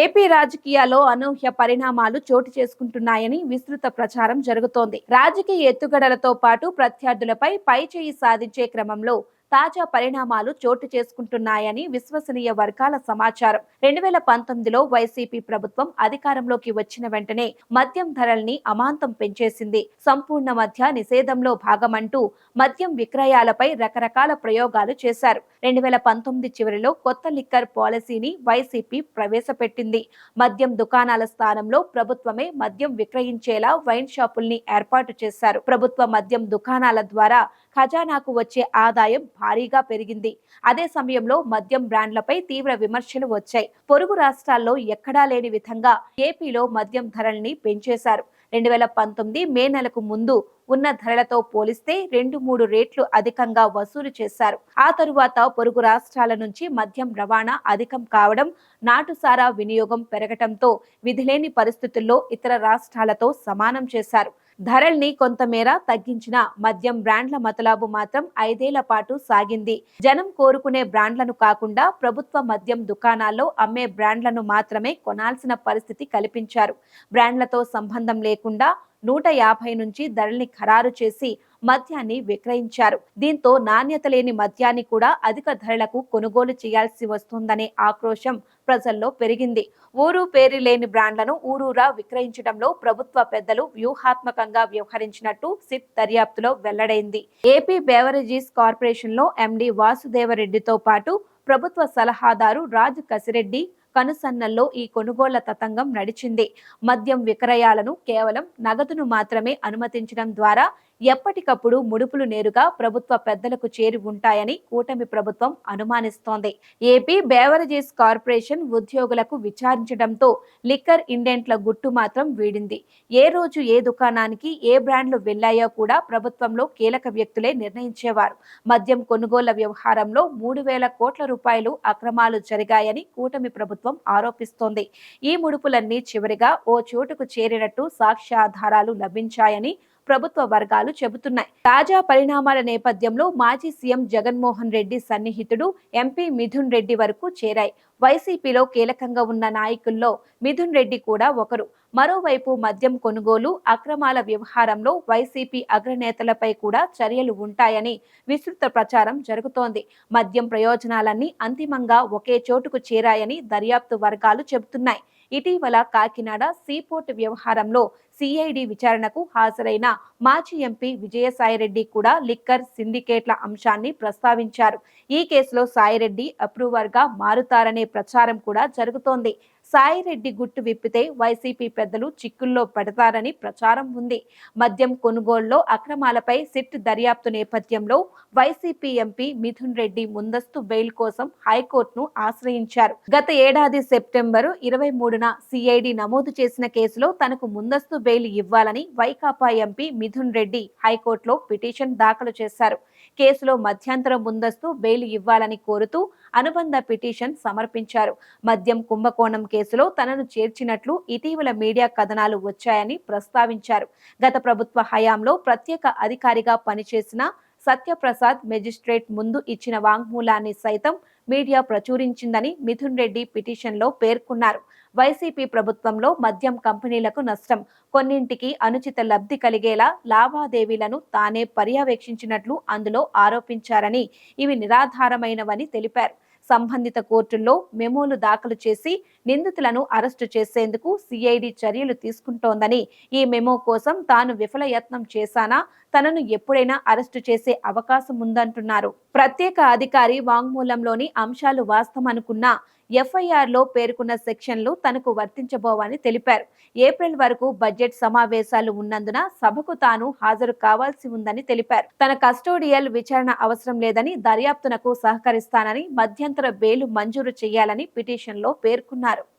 AP రాజకీయాల్లో అనూహ్య పరిణామాలు చోటు చేసుకుంటున్నాయని విస్తృత ప్రచారం జరుగుతోంది. రాజకీయ ఎత్తుగడలతో పాటు ప్రత్యర్థులపై పైచేయి సాధించే క్రమంలో తాజా పరిణామాలు చోటు చేసుకుంటున్నాయని విశ్వసనీయ వర్గాల సమాచారం. రెండు వేల పంతొమ్మిదిలో వైసీపీ ప్రభుత్వం అధికారంలోకి వచ్చిన వెంటనే మద్యం ధరల్ని అమాంతం పెంచేసింది. సంపూర్ణ మద్య నిషేధంలో భాగమంటూ మద్యం విక్రయాలపై రకరకాల ప్రయోగాలు చేశారు. రెండు వేల పంతొమ్మిది చివరిలో కొత్త లిక్కర్ పాలసీని వైసీపీ ప్రవేశపెట్టింది. మద్యం దుకాణాల స్థానంలో ప్రభుత్వమే మద్యం విక్రయించేలా వైన్ షాపుల్ని ఏర్పాటు చేశారు. ప్రభుత్వ మద్యం దుకాణాల ద్వారా ఖజానాకు వచ్చే ఆదాయం భారీగా పెరిగింది. అదే సమయంలో మద్యం బ్రాండ్లపై తీవ్ర విమర్శలు వచ్చాయి. పొరుగు రాష్ట్రాల్లో ఎక్కడా లేని విధంగా ఏపీలో మద్యం ధరల్ని పెంచేశారు. రెండు వేల పంతొమ్మిది మే నెలకు ముందు ఉన్న ధరలతో పోలిస్తే రెండు మూడు రేట్లు అధికంగా వసూలు చేశారు. ఆ తరువాత పొరుగు రాష్ట్రాల నుంచి మద్యం రవాణా అధికం కావడం నాటుసారా వినియోగం పెరగటంతో విధిలేని పరిస్థితుల్లో ఇతర రాష్ట్రాలతో సమానం చేశారు. ధరల్ని కొంతమేర తగ్గించిన మద్యం బ్రాండ్ల మతలాబు మాత్రం ఐదేళ్ళ పాటు సాగింది. జనం కోరుకునే బ్రాండ్లను కాకుండా ప్రభుత్వ మద్యం దుకాణాల్లో అమ్మే బ్రాండ్లను మాత్రమే కొనాల్సిన పరిస్థితి కల్పించారు. బ్రాండ్లతో సంబంధం లేకుండా నూట యాభై నుంచి ధరల్ని ఖరారు చేసి మద్యాన్ని విక్రయించారు. దీంతో నాణ్యత లేని మద్యాన్ని కూడా అధిక ధరలకు కొనుగోలు చేయాల్సి వస్తుందనే ఆక్రోశం ప్రజల్లో పెరిగింది. ఊరు పేరు లేని బ్రాండ్లను ఊరూరా విక్రయించడంలో ప్రభుత్వ పెద్దలు వ్యూహాత్మకంగా వ్యవహరించినట్టు సిట్ దర్యాప్తులో వెల్లడైంది. ఏపీ బేవరేజీస్ కార్పొరేషన్లో ఎండి వాసుదేవరెడ్డితో పాటు ప్రభుత్వ సలహాదారు రాజ్ కసిరెడ్డి కనుసన్నల్లో ఈ కొనుగోళ్ళ తతంగం నడిచింది. మద్యం విక్రయాలను కేవలం నగదును మాత్రమే అనుమతించడం ద్వారా ఎప్పటికప్పుడు ముడుపులు నేరుగా ప్రభుత్వ పెద్దలకు చేరి ఉంటాయని కూటమి ప్రభుత్వం అనుమానిస్తోంది. ఏపీ బేవరేజెస్ కార్పొరేషన్ ఉద్యోగులకు విచారించడంతో లిక్కర్ ఇండెంట్ల గుట్టు మాత్రం వీడింది. ఏ రోజు ఏ దుకాణానికి ఏ బ్రాండ్లు వెళ్ళాయో కూడా ప్రభుత్వంలో కీలక వ్యక్తులే నిర్ణయించేవారు. మద్యం కొనుగోళ్ళ వ్యవహారంలో మూడు వేల కోట్ల రూపాయలు అక్రమాలు జరిగాయని కూటమి ప్రభుత్వం ఆరోపిస్తోంది. ఈ ముడుపులన్నీ చివరిగా ఓ చోటుకు చేరినట్టు సాక్ష్యాధారాలు లభించాయని ప్రభుత్వ వర్గాలు చెబుతున్నాయి. తాజా పరిణామాల నేపథ్యంలో మాజీ సీఎం జగన్మోహన్ రెడ్డి సన్నిహితుడు ఎంపీ మిథున్ రెడ్డి వరకు చేరాయి. వైసీపీలో కీలకంగా ఉన్న నాయకుల్లో మిథున్ రెడ్డి కూడా ఒకరు. మరోవైపు మద్యం కొనుగోలు అక్రమాల వ్యవహారంలో వైసీపీ అగ్రనేతలపై కూడా చర్యలు ఉంటాయని విస్తృత ప్రచారం జరుగుతోంది. మద్యం ప్రయోజనాలన్నీ అంతిమంగా ఒకే చోటుకు చేరాయని దర్యాప్తు వర్గాలు చెబుతున్నాయి. ఇటీవల కాకినాడ సీపోర్ట్ వ్యవహారంలో సిఐడి విచారణకు హాజరైన మాజీ ఎంపీ విజయసాయిరెడ్డి కూడా లిక్కర్ సిండికేట్ల అంశాన్ని ప్రస్తావించారు. ఈ కేసులో సాయిరెడ్డి అప్రూవర్గా మారుతారనే ప్రచారం కూడా జరుగుతోంది. సాయిరెడ్డి గుట్టు విప్పితే వైసీపీ పెద్దలు చిక్కుల్లో పెడతారని ప్రచారం ఉంది. మద్యం కొనుగోలులో అక్రమాలపై సిట్ దర్యాప్తు నేపథ్యంలో వైసీపీ ఎంపీ మిథున్ రెడ్డి ముందస్తు బెయిల్ కోసం హైకోర్టును ఆశ్రయించారు. గత ఏడాది సెప్టెంబరు ఇరవై మూడున సిఐడి నమోదు చేసిన కేసులో తనకు ముందస్తు బెయిల్ ఇవ్వాలని వైకాపా ఎంపీ మిథున్ రెడ్డి హైకోర్టులో పిటిషన్ దాఖలు చేశారు. కేసులో మధ్యంతర ముందస్తు బెయిల్ ఇవ్వాలని కోరుతూ అనుబంధ పిటిషన్ సమర్పించారు. మద్యం కుంభకోణం కేసు కేసులో తనను చేర్చినట్లు ఇటీవల మీడియా కథనాలు వచ్చాయని ప్రస్తావించారు. గత ప్రభుత్వ హయాంలో ప్రత్యేక అధికారిగా పనిచేసిన సత్యప్రసాద్ మెజిస్ట్రేట్ ముందు ఇచ్చిన వాంగ్మూలాన్ని సైతం మీడియా ప్రచురించిందని మిథున్ రెడ్డి పిటిషన్లో పేర్కొన్నారు. వైసీపీ ప్రభుత్వంలో మద్యం కంపెనీలకు నష్టం కొన్నింటికి అనుచిత లబ్ధి కలిగేలా లావాదేవీలను తానే పర్యవేక్షించినట్లు అందులో ఆరోపించారని ఇవి నిరాధారమైనవని తెలిపారు. సంబంధిత కోర్టుల్లో మెమోలు దాఖలు చేసి నిందితులను అరెస్టు చేసేందుకు సిఐడి చర్యలు తీసుకుంటోందని ఈ మెమో కోసం తాను విఫలయత్నం చేశానా? తనను ఎప్పుడైనా అరెస్టు చేసే అవకాశం ఉందంటున్నారు. ప్రత్యేక అధికారి వాంగ్మూలంలోని అంశాలు వాస్తవమనుకున్నా ఎఫ్ఐఆర్లో పేర్కొన్న సెక్షన్లు తనకు వర్తించబోవని తెలిపారు. ఏప్రిల్ వరకు బడ్జెట్ సమావేశాలు ఉన్నందున సభకు తాను హాజరు కావాల్సి ఉందని తెలిపారు. తన కస్టోడియల్ విచారణ అవసరం లేదని దర్యాప్తునకు సహకరిస్తానని మధ్యంతర బెయిల్ మంజూరు చేయాలని పిటిషన్లో పేర్కొన్నారు.